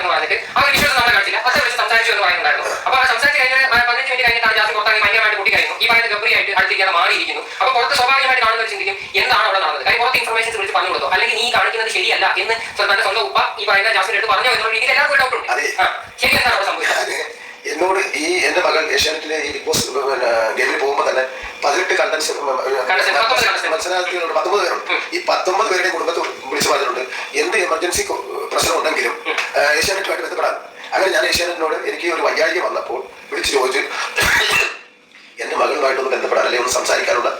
എന്ന് പറഞ്ഞിട്ട് അവർ വിഷ്വൽസ് നമ്മളെ കണ്ടില്ല പക്ഷേ വിളിച്ച് സംസാരിച്ചു എന്ന് പറയുന്നുണ്ടായിരുന്നു. അപ്പൊ ആ സംസാരിച്ച് കഴിഞ്ഞാൽ പതിനഞ്ച് മിനിറ്റ് കഴിഞ്ഞിട്ടാണ് ജാസ്മിൻ പുറത്താക്കി ഭയങ്കരമായിട്ട് കൂട്ടിയായിരുന്നു ഈ പറയുന്നത് ഗംഭീരമായിട്ട് അടുത്തിരിക്കാതെ മാറിയിരിക്കുന്നു. അപ്പൊ പുറത്ത് സ്വാഭാവികമായിട്ട് കാണുന്ന ഒരു ചിന്തിക്കും എന്താണ് അവിടെ നടന്നത്? കാര്യം പുറത്ത് ഇൻഫർമേഷൻസ് വിളിച്ച് പറഞ്ഞു കൊടുത്തു അല്ലെങ്കിൽ നീ കാണിക്കുന്നത് ശരിയല്ല എന്ന് തന്റെ സ്വന്തം ഉപ്പ ഈ പറയുന്ന ജാസ്മിൻ എടുത്ത് പറഞ്ഞു എന്നുള്ള രീതിയിൽ എല്ലാവർക്കും ഡൗട്ടുണ്ട് ശരി എന്താണ് അവിടെ സംഭവിച്ചത്. എന്നോട് ഈ എന്റെ മകൻ ഏഷ്യാനെറ്റിലെ ഈ ബിഗ് ബോസ് ഗെയിമിൽ പോകുമ്പോൾ തന്നെ പതിനെട്ട് കണ്ടൻസ് മത്സരാർത്ഥികളുണ്ട് പത്തൊമ്പത് പേരുണ്ട്. ഈ പത്തൊമ്പത് പേരുടെ കുടുംബത്തെ വിളിച്ചു പറഞ്ഞിട്ടുണ്ട്. എന്ത് എമർജൻസി പ്രശ്നം ഉണ്ടെങ്കിലും ഏഷ്യാനെറ്റുമായിട്ട് ബന്ധപ്പെടാൻ അങ്ങനെ ഞാൻ ഏഷ്യാനെറ്റിനോട് എനിക്ക് ഒരു വയ്യാഴിക വന്നപ്പോൾ വിളിച്ചു ചോദിച്ചു എന്റെ മകളുമായിട്ടൊന്ന് ബന്ധപ്പെടാൻ അല്ലെങ്കിൽ ഒന്ന് സംസാരിക്കാനുള്ള?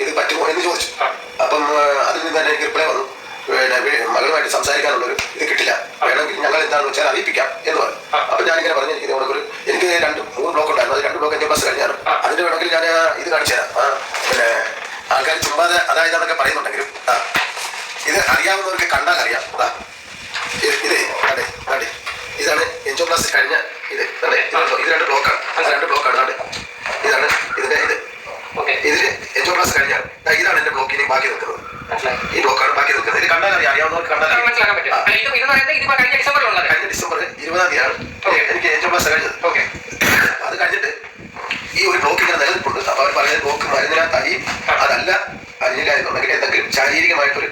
ഇത് പറ്റുമോ? എന്ന് ചോദിച്ചു. അപ്പം അതിൽ നിന്ന് തന്നെ എനിക്ക് റിപ്ലൈ വന്നു. മകളുമായിട്ട് സംസാരിക്കാനുള്ള ഒരു ഇത് കിട്ടില്ല. വേണമെങ്കിൽ ഞങ്ങൾ എന്താണെന്ന് വെച്ചാൽ അറിയിപ്പിക്കാം എന്ന് പറഞ്ഞു. അപ്പൊ ഞാൻ ഇങ്ങനെ പറഞ്ഞു എനിക്ക് ഒരു എനിക്ക് രണ്ട് മൂന്ന് ബ്ലോക്ക് ഉണ്ടായിരുന്നു. അത് രണ്ട് ബ്ലോക്ക് എന്റെ ബസ് കഴിഞ്ഞാണ്. അതിന്റെ വേണമെങ്കിൽ ഞാൻ ഇത് കാണിച്ചു തരാം. പിന്നെ ആൾക്കാർ ചുമ്മാ അതായത് അതൊക്കെ പറയുന്നുണ്ടെങ്കിലും ഇത് അറിയാവുന്നവർക്ക് കണ്ടാൽ അറിയാം. ഇത് എൻജോ ക്ലാസ് കഴിഞ്ഞ ഇത് ഇത് രണ്ട് ബ്ലോക്കാണ് അത് രണ്ട് ബ്ലോക്കാണ് അതെ ഇതാണ് ഇതിന്റെ ഇത്. ഇതിന് എൻജോ ക്ലാസ് കഴിഞ്ഞാൽ ഇതാണ് എന്റെ ബ്ലോക്കിന് ബാക്കി നിൽക്കുന്നത്. ഈ ബ്ലോക്കാണ് ബാക്കി നിൽക്കുന്നത്. ഇത് കണ്ടാൽ അറിയാം അറിയാവുന്നവർക്ക് കണ്ടാൽ കഴിഞ്ഞ ഡിസംബർ ഇരുപതാം തീയതിയാണ് എനിക്ക് എൻജോ ക്ലാസ് കഴിഞ്ഞത്. ഓക്കെ അത് കഴിഞ്ഞിട്ട് ഈ ഒരു ബ്ലോക്ക് ഇങ്ങനെ നിലനിൽപ്പുണ്ട്. അപ്പൊ അവർ പറയുന്ന ബ്ലോക്ക് മരുന്നിനകത്തായി അതല്ല അറിഞ്ഞില്ല എന്നുണ്ടെങ്കിൽ എന്തെങ്കിലും ശാരീരികമായിട്ടൊരു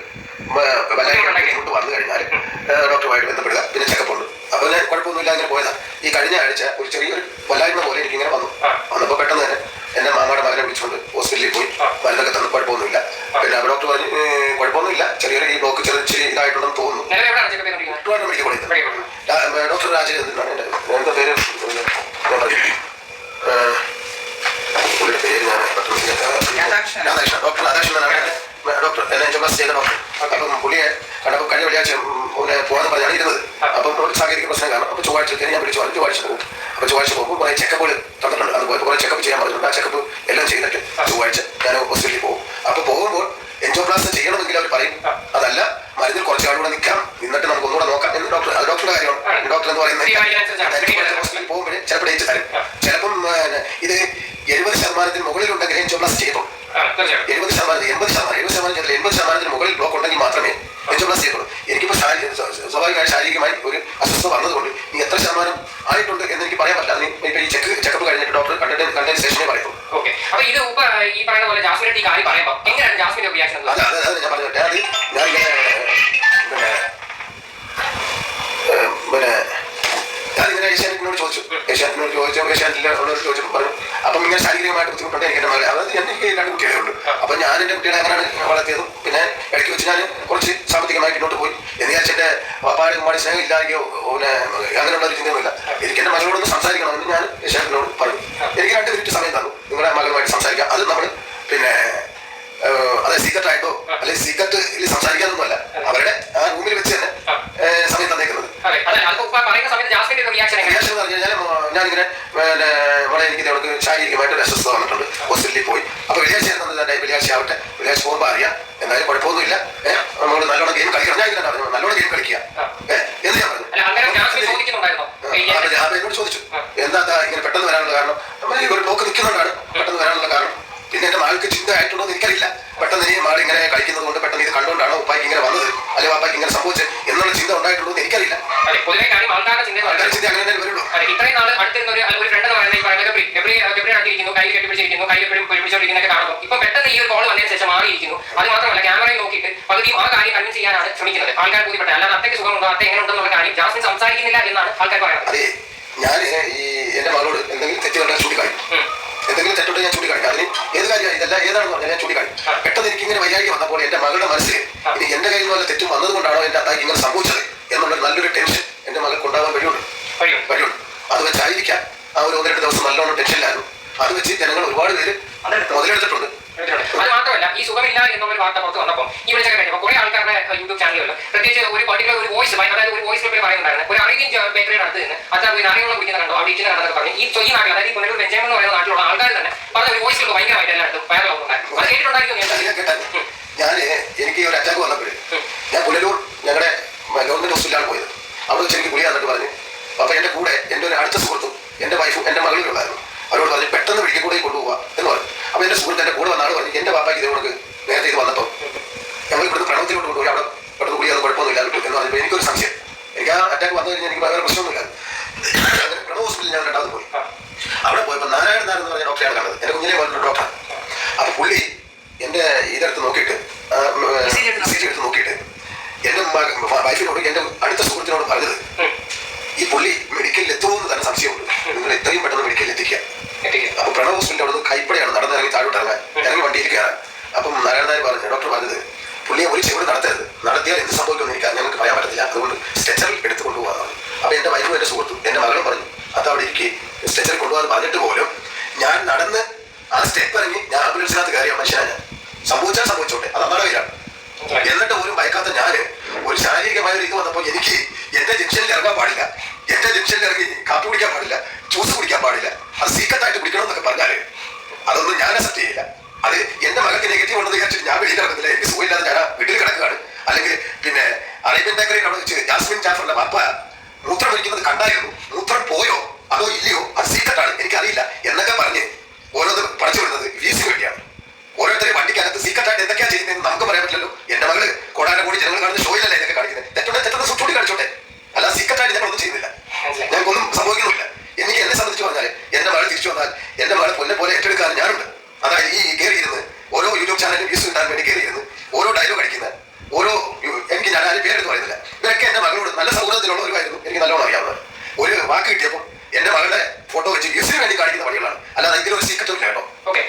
ഇങ്ങോട്ട് വന്നു കഴിഞ്ഞാൽ ഡോക്ടറുമായിട്ട് ബന്ധപ്പെടുക. പിന്നെ ചെക്കപ്പ് അപ്പൊ കുഴപ്പമൊന്നുമില്ല അങ്ങനെ പോയതാ ഈ കഴിഞ്ഞ ആഴ്ച ഒരു ചെറിയൊരു വല്ലായ്മ പോലെ എനിക്ക് ഇങ്ങനെ വന്നു. വന്നപ്പോൾ പെട്ടെന്ന് തന്നെ എന്നെ മാമാടെ മകനെ വിളിച്ചുകൊണ്ട് ഹോസ്പിറ്റലിൽ പോയി. മരുന്നൊക്കെ തന്നു കുഴപ്പമൊന്നുമില്ല പിന്നെ ഡോക്ടർ പറഞ്ഞു "ഏ, കുഴപ്പമൊന്നുമില്ല ചെറിയൊരു ഈ ബ്ലോക്ക് ചെറിയ ചെറിയ ഇതായിട്ടുണ്ടെന്ന് തോന്നുന്നു ട്രിവാൻഡ്രം മെഡിക്കൽ. ഡാ- ഡോക്ടർ രാജേന്ദ്രനാണ് എന്റെ എന്റെ പേര് പുള്ളിയുടെ ഞാൻ രാധാകൃഷ്ണൻ. ഡോക്ടർ ഡോക്ടർ എന്നെ ചുമ ചെയ്ത ഡോക്ടർ അപ്പം പുള്ളിയെ കണ്ടപ്പോൾ കഴിഞ്ഞ വെള്ളിയാഴ്ച പോകാൻ പറഞ്ഞാണ് ഇരുന്നത് അപ്പം ഒരു സാങ്കേതിക പ്രശ്നം കാരണം അപ്പോൾ ചൊവ്വാഴ്ച ഞാൻ വിളിച്ചു. പറഞ്ഞു ചൊവ്വാഴ്ച പോകും. അപ്പോൾ ചൊവ്വാഴ്ച പോകുമ്പോൾ കുറേ ചെക്കപ്പുകൾ തന്നിട്ടുണ്ട് അതുപോലെ കുറേ ചെക്കപ്പ് ചെയ്യാൻ പറഞ്ഞിട്ടുണ്ട്. ആ ചെക്കപ്പ് എല്ലാം ചെയ്തിട്ട് ചൊവ്വാഴ്ച ഞാൻ ഹോസ്പിറ്റലിൽ പോകും. അപ്പോൾ പോകുമ്പോൾ എൻജോപ്ലാസ്റ്റ് ചെയ്യണമെങ്കിൽ അവർ പറയും അതല്ല മരുന്നിൽ കുറച്ച് ആളുകൂടെ നിൽക്കാം നിന്നിട്ട് നമുക്ക് ഒന്നുകൂടെ നോക്കാം. എന്ന് ഡോക്ടർ അത് ഡോക്ടറുടെ കാര്യമാണ്. ഡോക്ടർ എന്ന് പറയുന്നത് ജാസ്മിന്റെ ഈ കാര്യം പറയുമ്പോൾ എങ്ങനെയാണ് ജാസ്മിന്റെ റിയാക്ഷൻ അത് ഞാൻ ഇങ്ങനെ പിന്നെ പിന്നെ ഏഷ്യാനെറ്റിനോട് ചോദിച്ചു ഏഷ്യാനെറ്റിനോട് ചോദിച്ചു ഏഷ്യാനെറ്റിനോട് ചോദിച്ചു പറഞ്ഞു അപ്പം ഇങ്ങനെ ശാരീരികമായിട്ട് ബുദ്ധിമുട്ടുണ്ട് എനിക്ക് മകളെ അതായത് എനിക്ക് രണ്ട് കുട്ടികളേ ഉള്ളൂ അപ്പം ഞാൻ എന്റെ കുട്ടികളെ അങ്ങനെയാണ് വളർത്തിയതും പിന്നെ ഇടയ്ക്ക് വെച്ച് ഞാൻ കുറച്ച് സാമ്പത്തികമായി ഇങ്ങോട്ട് പോയി എന്ന് വിചാരിച്ച് എന്റെ പപ്പായുടെ ഉമ്മാടി സ്നേഹം ഇല്ലാതെയോ പിന്നെ അങ്ങനെയുള്ള ഒരു ചിന്തയൊന്നുമില്ല എനിക്ക് എന്റെ മകളോടൊന്ന് സംസാരിക്കണമെന്ന് ഞാൻ ഏഷ്യാനെറ്റിനോട് പറഞ്ഞു എനിക്ക് രണ്ട് മിനിറ്റ് സമയം തന്നു നിങ്ങളുടെ മകളുമായിട്ട് സംസാരിക്കാം അത് നമ്മൾ പിന്നെ അതെ സീക്രട്ട് ആയിട്ടോ? അല്ലെങ്കിൽ സീക്രട്ടിൽ സംസാരിക്കാനൊന്നുമല്ല. അവരുടെ ആ റൂമിൽ വെച്ച് തന്നെ സമയം തന്നേക്കുന്നത്. റിയാക്ഷൻ എന്ന് പറഞ്ഞു കഴിഞ്ഞാൽ ഞാനിങ്ങനെ പിന്നെ വളരെ എനിക്ക് അവർക്ക് ശാരീരികമായിട്ട് ഒരു അസ്വസ്ഥത വന്നിട്ടുണ്ട്. ഹോസ്പിറ്റലിൽ പോയി. അപ്പൊ വെള്ളിയാഴ്ച തന്നെ വെള്ളിയാഴ്ച ആവട്ടെ. വെള്ളിയാഴ്ച പോകുമ്പോൾ അറിയാം. എന്തായാലും കുഴപ്പമൊന്നുമില്ല. ഏഹ് നമ്മൾ നല്ലോണം ഗെയിം കളിക്കണം. ഞാൻ ഇങ്ങനെ പറഞ്ഞു നല്ലോണം ഗെയിം കളിക്കുക. എന്ന് ഞാൻ പറഞ്ഞു. അല്ല ഞാൻ എന്നോട് ചോദിച്ചു. എന്താ ഇങ്ങനെ പെട്ടെന്ന് വരാനുള്ള കാരണം? നമ്മൾ ഒരു ബ്ലോക്ക് നിൽക്കുന്നുണ്ടാണ് പെട്ടെന്ന് വരാനുള്ള കാരണം. പിന്നെ എന്റെ മകൾക്ക് ചിന്ത ആയിട്ടുണ്ടോ എന്ന് എനിക്കറിയില്ല. പെട്ടെന്ന് ഇനി മാൾ ഇങ്ങനെ കഴിക്കുന്നത് കൊണ്ട് പെട്ടെന്ന് ഇത് കണ്ടുകൊണ്ടാണോ ഉപ്പായ്ക്ക് ഇങ്ങനെ വന്നത്? അല്ലെങ്കിൽ വാപ്പായ്ക്ക് ഇങ്ങനെ സംഭവിച്ചത്? എന്നുള്ള ചിന്ത ഉണ്ടായിട്ടുണ്ടോ എന്ന് എനിക്കറിയില്ല. അതെ പൊതുവെ കാര്യം ആൾക്കാരുടെ ചിന്ത ആൾക്കാർ ചിന്ത അങ്ങനെ തന്നെ വരുള്ളൂ ഇത്രയും നാൾ അടുത്തിരുന്ന ഒരു അല്ല, ഒരു ഫ്രണ്ട് എന്ന് പറയുന്നത് ഈ പറയുന്നത് അടുത്തിരിക്കുന്നു കെട്ടിപ്പിടിച്ചിരിക്കുന്നു എപ്പോഴും പിടിപ്പിച്ചോണ്ടിരിക്കുന്നൊക്കെ കാണുമ്പോൾ ഇപ്പൊ പെട്ടെന്ന് ഈ ഒരു കോൾ വന്നതിന് ശേഷം മാറിയിരിക്കുന്നു. അത് മാത്രമല്ല ക്യാമറയിൽ നോക്കിയിട്ട് പകുതിയും ആ കാര്യം കൺവിൻസ് ചെയ്യാനാണ് ശ്രമിക്കുന്നത്. ആൾക്കാർ ബോധ്യപ്പെട്ടെ അല്ലാതെ അത്തയ്ക്ക് സുഖമുണ്ടോ? അത്ത എങ്ങനെ ഉണ്ടെന്നുള്ള കാര്യം ജാസ്മിൻ സംസാരിക്കുന്നില്ല എന്നാണ് ആൾക്കാർ പറയുന്നത് ഞാൻ ഈ എന്റെ മകളോട് എന്തെങ്കിലും തെറ്റ് കണ്ടാൽ ചൂണ്ടിക്കാണിക്കും. എന്തെങ്കിലും തെറ്റുണ്ടെങ്കിൽ ഞാൻ ചൂണ്ടിക്കാണിക്കും. അതിന് ഏത് കാര്യമാണ് ഇതല്ല ഏതാണെന്ന് പറഞ്ഞാൽ ഞാൻ ചൂണ്ടിക്കാണിക്കും. പെട്ടെന്ന് എനിക്ക് ഇങ്ങനെ വൈകാരിക വന്നപ്പോൾ എന്റെ മകളുടെ മനസ്സിൽ ഇനി എന്റെ കയ്യിൽ നിന്ന് തെറ്റും വന്നതുകൊണ്ടാണോ എന്റെ അത്താക്ക് ഇങ്ങനെ സംഭവിച്ചത് എന്നുള്ള നല്ലൊരു ടെൻഷൻ എന്റെ മകൾക്ക് ഉണ്ടാകാൻ വഴിയുണ്ട്. വഴിയുണ്ട്. അത് വെച്ചായിരിക്കാം ആ ഒരു ഒന്ന് രണ്ട് ദിവസം നല്ലോണം ടെൻഷനിലായിരുന്നു. അത് വെച്ച് ജനങ്ങൾ ഒരുപാട് പേര് മുതലെടുത്തിട്ടുണ്ട്. എടുത്തിട്ടുണ്ട്. അത് മാത്രമല്ല ഈ സുഖമില്ല എന്നുള്ള വാർത്ത പുറത്ത് വന്നപ്പോൾ ഈ വിളിച്ചൊക്കെ കഴിഞ്ഞപ്പോൾ കുറെ ആൾക്കാരുടെ യൂട്യൂബ് ചാനലുകളിൽ പ്രത്യേകിച്ച് ഒരു പർട്ടിക്കുലർ ഒരു വോയിസ് അതായത് ഒരു വോയിസ് പേപ്പർ പറയുന്നുണ്ടായിരുന്നു. ഒരു അറേബ്യൻ ബേക്കറിയുടെ അടുത്ത് നിന്ന് അച്ഛാ ഒരു നാരങ്ങളും കുടിക്കുന്ന കണ്ടോ? അവിടെ ഇരിക്കുന്ന കണ്ടെന്നൊക്കെ പറഞ്ഞു. ഈ ഈ നാട്ടിൽ അതായത് ഈ പുനലൂർ വെഞ്ചയം എന്ന് പറയുന്ന നാട്ടിലുള്ള ആൾക്കാർ തന്നെ പറഞ്ഞ ഒരു വോയിസ് ഭയങ്കരമായിട്ട് എല്ലായിടത്തും വൈറലാവുന്നുണ്ടായിരുന്നു അത് കേട്ടിട്ടുണ്ടായിരിക്കും ഞാൻ എനിക്ക് ഒരു അറ്റാക്ക് വന്നപ്പോഴേ ഞാൻ പുനലൂർ ഞങ്ങളുടെ ഗവൺമെന്റ് ഹോസ്പിറ്റലാണ് പോയത്. അവിടെ വെച്ച് എനിക്ക് ഗുളിക എന്നിട്ട് പറഞ്ഞു. അപ്പൊ എന്റെ കൂടെ എന്റെ ഒരു അടുത്ത സുഹൃത്തും എന്റെ വൈഫും എന്റെ മകളും ഉണ്ടായിരുന്നു. അവരോട് പറഞ്ഞു പെട്ടെന്ന് വിളിക്കൂടെ കൂടെ കൊണ്ടുപോവാ എന്ന് പറഞ്ഞു. അപ്പൊ എന്റെ സുഹൃത്ത് എന്റെ കൂടെ വന്നാണ് പറഞ്ഞു എന്റെ പാപ്പയ്ക്ക് ഇതേ കണക്ക് നേരത്തെ ഇത് വന്നപ്പോൾ ഞങ്ങൾ ഇവിടുന്ന് പ്രണവത്തിലോട്ട് കൊണ്ടുപോയി അവിടെ പെട്ടെന്ന് ഗുളിക കുഴപ്പമൊന്നുമില്ല എന്ന് പറഞ്ഞപ്പോൾ എനിക്കൊരു സംശയം എനിക്ക് ആ അറ്റാക്ക് വന്നു കഴിഞ്ഞാൽ എനിക്ക് വേറെ പ്രശ്നമൊന്നുമില്ല അങ്ങനെ പ്രണവ് ഹോസ്പിറ്റലിൽ ഞാൻ രണ്ടാമത് പോയി. അവിടെ പോയപ്പോൾ നാരായണൻ നായർ എന്ന് പറഞ്ഞ ഡോക്ടറെയാണ് കണ്ടത്. എന്റെ കുഞ്ഞിനെ പോലുള്ള ഡോക്ടർ അപ്പൊ പുള്ളി ആ, ഇതെടുത്ത് നോക്കിയിട്ട് എടുത്ത് നോക്കിയിട്ട് എന്റെ വൈഫിനോട് എന്റെ അടുത്ത സുഹൃത്തിനോട് പറഞ്ഞത് ഈ പുള്ളി മെഡിക്കലിൽ എത്തുമെന്ന് തന്നെ സംശയമുണ്ട്. വൈഫും എന്റെ സുഹൃത്തും എന്റെ മകളും പറഞ്ഞു അത് അവിടെ ഇരിക്കെ. സ്ട്രെച്ചറിൽ കൊണ്ടുപോകാൻ പറഞ്ഞിട്ട് പോലും ഞാൻ നടന്ന് ആ സ്റ്റെപ്പ് ഇറങ്ങി ഞാൻ ആംബുലൻസിനകത്ത് കയറിയ മനുഷ്യനാണ് സംഭവിച്ചാൽ സംഭവിച്ചോട്ടെ. അത് അമ്മയുടെ കയ്യിലാണ് എന്നിട്ട് പോലും ഭയക്കാത്ത ഞാൻ ഒരു ശാരീരികമായ ഒരു ഇത് വന്നപ്പോൾ എനിക്ക് എന്റെ ജംഗ്ഷനിൽ ഇറങ്ങാൻ പാടില്ല. എന്റെ ജംഗ്ഷനിൽ ഇറങ്ങി കാപ്പി കുടിക്കാൻ പാടില്ല ജ്യൂസ് കുടിക്കാൻ പാടില്ല. അത് സീക്രട്ടായിട്ട് കുടിക്കണം എന്നൊക്കെ പറഞ്ഞാൽ അതൊന്നും ഞാൻ അക്സെപ്റ്റ് ചെയ്യില്ല. അത് എന്റെ മകൾക്ക് നെഗറ്റീവ് ഉണ്ടെന്ന് വിചാരിച്ചിട്ട് ഞാൻ വെളിയിൽ ഇറങ്ങുന്നില്ല. എനിക്ക് സുഖമില്ലാതെ ഞാൻ വീട്ടിൽ കിടക്കുകയാണ്. അല്ലെങ്കിൽ പിന്നെ അറേബ്യൻ ബേക്കറിയിൽ അവിടെ വെച്ച് ജാസ്മിൻ ജാഫറിന്റെ പപ്പ മൂത്രം ഒഴിക്കുന്നത് കണ്ടായിരുന്നു. മൂത്രം പോയോ? അതോ ഇല്ലയോ? അത് സീക്രട്ടാണ് എനിക്കറിയില്ല. എന്നൊക്കെ പറഞ്ഞ് ഓരോന്ന് പഠിച്ചു വിടുന്നത് വീസിന് വേണ്ടിയാണ്. ഓരോരുത്തരെ വണ്ടിക്കകത്ത് സീക്രട്ടായിട്ട് എന്തൊക്കെയാ ചെയ്യുന്നതെന്ന് നമുക്ക് പറയാൻ പറ്റില്ലല്ലോ. എന്റെ മകൾ കോടാന കൂടി ജനങ്ങൾ കാണുന്ന ഷോയിലല്ല ഇതൊക്കെ കാണിക്കുന്നത്. തെറ്റുണ്ടെ തെറ്റുന്ന സുറ്റൂടി കാണിച്ചോട്ടെ. അല്ല സീക്രട്ടായിട്ട് ഞങ്ങളൊന്നും ചെയ്യുന്നില്ല. ഞങ്ങൾക്കൊന്നും സംഭവിക്കുന്നില്ല എനിക്ക് എന്നെ സംബന്ധിച്ച് പറഞ്ഞാൽ എന്റെ മകൾ തിരിച്ചു വന്നാൽ എന്റെ മകളെ പൊന്നെ പോലെ ഏറ്റെടുക്കാൻ ഞാനുണ്ട്. അതായത് ഈ കയറിയിരുന്ന് ഓരോ യൂട്യൂബ് ചാനലും വ്യൂസ് കിട്ടാൻ വേണ്ടി കയറിയിരുന്ന് ഓരോ ഡയലോഗ് അടിക്കുന്ന യു- എനിക്ക് ഞാൻ ആരും പേരെടുത്ത് പറയുന്നില്ല. ഇവരൊക്കെ എന്റെ മകളോട് നല്ല സൗഹൃദത്തിലുള്ളവരുമായിരുന്നു എനിക്ക് നല്ലോണം അറിയാവുന്നത് ഒരു വാക്ക് കിട്ടിയപ്പോൾ എന്റെ മകളുടെ ഫോട്ടോ വെച്ച് വ്യൂസിന് വേണ്ടി കാണിക്കുന്ന പണികളാണ്. അല്ലാതെ ഇതിലൊരു സീക്രട്ടും കേട്ടോ. ഓക്കെ